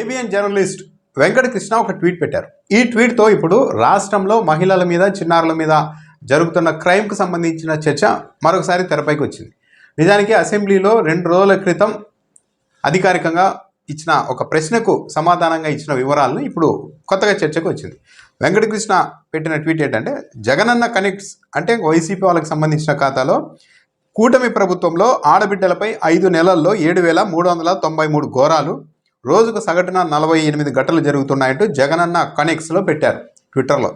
ABN journalist Venkatakrishna ఒక tweet పెట్టారు. ఈ ట్వీట్తో ఇప్పుడు రాష్ట్రంలో మహిళల మీద చిన్నారుల మీద జరుగుతున్న క్రైమ్కు సంబంధించిన చర్చ మరొకసారి తెరపైకి వచ్చింది. నిజానికి అసెంబ్లీలో రెండు రోజుల క్రితం అధికారికంగా ఇచ్చిన ఒక ప్రశ్నకు సమాధానంగా ఇచ్చిన వివరాలను ఇప్పుడు కొత్తగా చర్చకు వచ్చింది. వెంకటకృష్ణ పెట్టిన ట్వీట్ ఏంటంటే జగనన్న కనెక్ట్స్ అంటే వైసీపీ వాళ్ళకి సంబంధించిన ఖాతాలో కూటమి ప్రభుత్వంలో ఆడబిడ్డలపై ఐదు నెలల్లో ఏడు వేల మూడు వందల తొంభై మూడు ఘోరాలు రోజుకు సగటున నలభై ఎనిమిది గంటలు జరుగుతున్నాయంటూ జగనన్న కనెక్స్లో పెట్టారు ట్విట్టర్లో.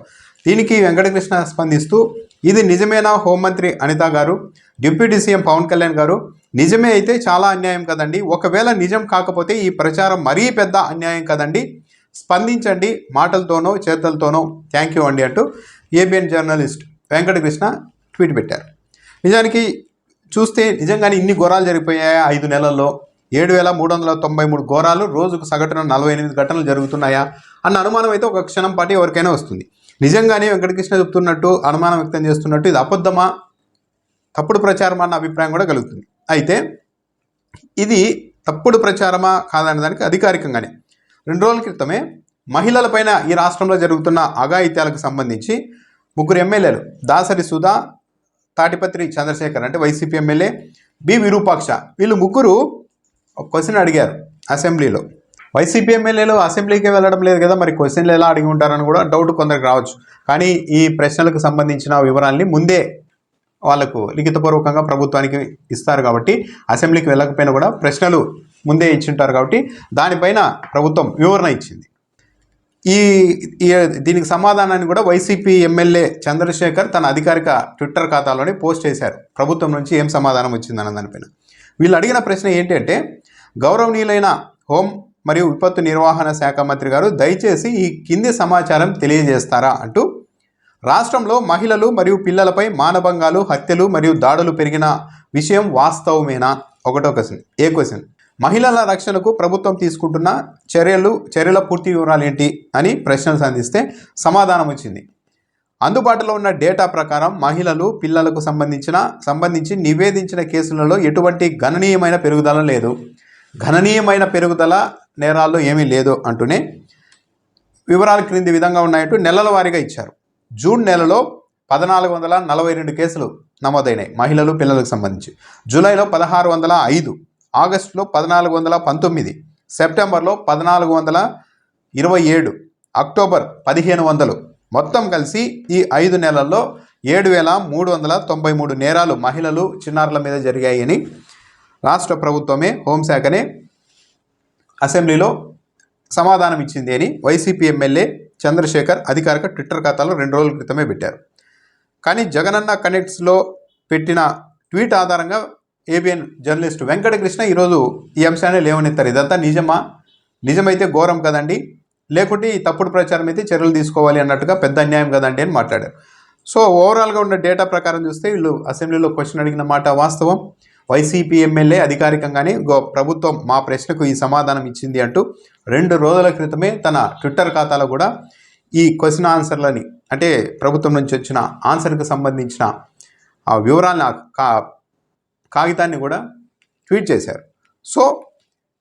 దీనికి వెంకటకృష్ణ స్పందిస్తూ ఇది నిజమేనా హోంమంత్రి అనిత గారు? డిప్యూటీ సీఎం పవన్ కళ్యాణ్ గారు? నిజమే అయితే చాలా అన్యాయం కదండి. ఒకవేళ నిజం కాకపోతే ఈ ప్రచారం మరీ పెద్ద అన్యాయం కదండి. స్పందించండి. మాటలతోనో చేతలతోనో థ్యాంక్ యూ అండి అంటూ ఏబిఎన్ జర్నలిస్ట్ వెంకటకృష్ణ ట్వీట్ పెట్టారు. నిజానికి చూస్తే నిజంగానే ఇన్ని ఘోరాలు జరిగిపోయాయా ఐదు నెలల్లో? ఏడు వేల మూడు వందల తొంభై మూడు ఘోరాలు రోజుకు సగటున నలభై ఎనిమిది ఘటనలు జరుగుతున్నాయా అన్న అనుమానం అయితే ఒక క్షణం పాటు ఎవరికైనా వస్తుంది. నిజంగానే వెంకటకృష్ణ చెప్తున్నట్టు అనుమానం వ్యక్తం చేస్తున్నట్టు ఇది అబద్ధమా? తప్పుడు ప్రచారం అన్న అభిప్రాయం కూడా కలుగుతుంది. అయితే ఇది తప్పుడు ప్రచారమా కాదనే దానికి అధికారికంగానే. రెండు రోజుల క్రితమే మహిళలపైన ఈ రాష్ట్రంలో జరుగుతున్న అఘాయిత్యాలకు సంబంధించి ముగ్గురు ఎమ్మెల్యేలు దాసరి సుధా తాటిపత్రి చంద్రశేఖర్ అంటే వైసీపీ ఎమ్మెల్యే బి. విరూపాక్ష వీళ్ళు ముగ్గురు ఒక క్వశ్చన్ అడిగారు అసెంబ్లీలో. వైసీపీ ఎమ్మెల్యేలు అసెంబ్లీకి వెళ్ళడం లేదు కదా మరి క్వశ్చన్లు ఎలా అడిగి ఉంటారని కూడా డౌట్ కొందరికి రావచ్చు. కానీ ఈ ప్రశ్నలకు సంబంధించిన వివరాల్ని ముందే వాళ్ళకు లిఖితపూర్వకంగా ప్రభుత్వానికి ఇస్తారు కాబట్టి అసెంబ్లీకి వెళ్ళకపోయినా కూడా ప్రశ్నలు ముందే ఇచ్చింటారు కాబట్టి దానిపైన ప్రభుత్వం వివరణ ఇచ్చింది. ఈ ఈ దీనికి సమాధానాన్ని కూడా వైసీపీ ఎమ్మెల్యే చంద్రశేఖర్ తన అధికారిక ట్విట్టర్ ఖాతాలోనే పోస్ట్ చేశారు. ప్రభుత్వం నుంచి ఏం సమాధానం వచ్చిందన్న దానిపైన. వీళ్ళు అడిగిన ప్రశ్న ఏంటంటే గౌరవనీయులైన హోం మరియు విపత్తు నిర్వహణ శాఖ మంత్రి గారు దయచేసి ఈ కింది సమాచారం తెలియజేస్తారా అంటూ రాష్ట్రంలో మహిళలు మరియు పిల్లలపై మానభంగాలు హత్యలు మరియు దాడులు పెరిగిన విషయం వాస్తవమేనా? ఒకటో క్వశ్చన్. ఏ క్వశ్చన్? మహిళల రక్షణకు ప్రభుత్వం తీసుకుంటున్న చర్యలు చర్యల పూర్తి వివరాలు ఏంటి అని ప్రశ్నలు సంధిస్తే సమాధానం వచ్చింది. అందుబాటులో ఉన్న డేటా ప్రకారం మహిళలు పిల్లలకు సంబంధించిన సంబంధించి నివేదించిన కేసులలో ఎటువంటి గణనీయమైన పెరుగుదల లేదు. గణనీయమైన పెరుగుదల నేరాల్లో ఏమీ లేదు అంటూనే వివరాలు క్రింది విధంగా ఉన్నాయంటూ నెలల వారీగా ఇచ్చారు. జూన్ నెలలో పద్నాలుగు వందల నలభై రెండు కేసులు నమోదైనాయి మహిళలు పిల్లలకు సంబంధించి. జూలైలో పదహారు వందల ఐదు ఆగస్టులో పద్నాలుగు వందల పంతొమ్మిది సెప్టెంబర్లో పద్నాలుగు వందల ఇరవై ఏడు అక్టోబర్ పదిహేను వందలు. మొత్తం కలిసి ఈ ఐదు నెలల్లో ఏడు వేల మూడు వందల తొంభై మూడు నేరాలు మహిళలు చిన్నారుల మీద జరిగాయని రాష్ట్ర ప్రభుత్వమే హోంశాఖనే అసెంబ్లీలో సమాధానం ఇచ్చింది అని వైసీపీ ఎమ్మెల్యే చంద్రశేఖర్ అధికారిక ట్విట్టర్ ఖాతాలో రెండు రోజుల క్రితమే పెట్టారు. కానీ జగనన్న కనెక్ట్స్లో పెట్టిన ట్వీట్ ఆధారంగా ఏబిఎన్ జర్నలిస్ట్ వెంకటకృష్ణ ఈరోజు ఈ అంశాన్ని లేవనెత్తారు. ఇదంతా నిజమా? నిజమైతే ఘోరం కదండి? లేకుంటే ఈ తప్పుడు ప్రచారం అయితే చర్యలు తీసుకోవాలి అన్నట్టుగా పెద్ద అన్యాయం కదండి అని మాట్లాడారు. సో ఓవరాల్గా ఉన్న డేటా ప్రకారం చూస్తే వీళ్ళు అసెంబ్లీలో క్వశ్చన్ అడిగిన మాట వాస్తవం. వైసీపీ ఎమ్మెల్యే అధికారికంగానే గో ప్రభుత్వం మా ప్రశ్నకు ఈ సమాధానం ఇచ్చింది అంటూ రెండు రోజుల క్రితమే తన ట్విట్టర్ ఖాతాలో కూడా ఈ క్వశ్చన్ ఆన్సర్లని అంటే ప్రభుత్వం నుంచి వచ్చిన ఆన్సర్కి సంబంధించిన ఆ వివరాలను కా కాగితాన్ని కూడా ట్వీట్ చేశారు. సో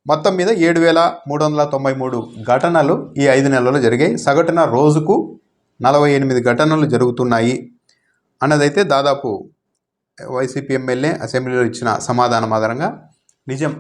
మొత్తం మీద ఏడు వేల మూడు వందల తొంభై మూడు ఘటనలు ఈ ఐదు నెలల్లో జరిగాయి. సగటున రోజుకు నలభై ఎనిమిది ఘటనలు జరుగుతున్నాయి. అన్నదైతే దాదాపు వైసీపీ ఎమ్మెల్యే అసెంబ్లీలో ఇచ్చిన సమాధానం ఆధారంగా నిజం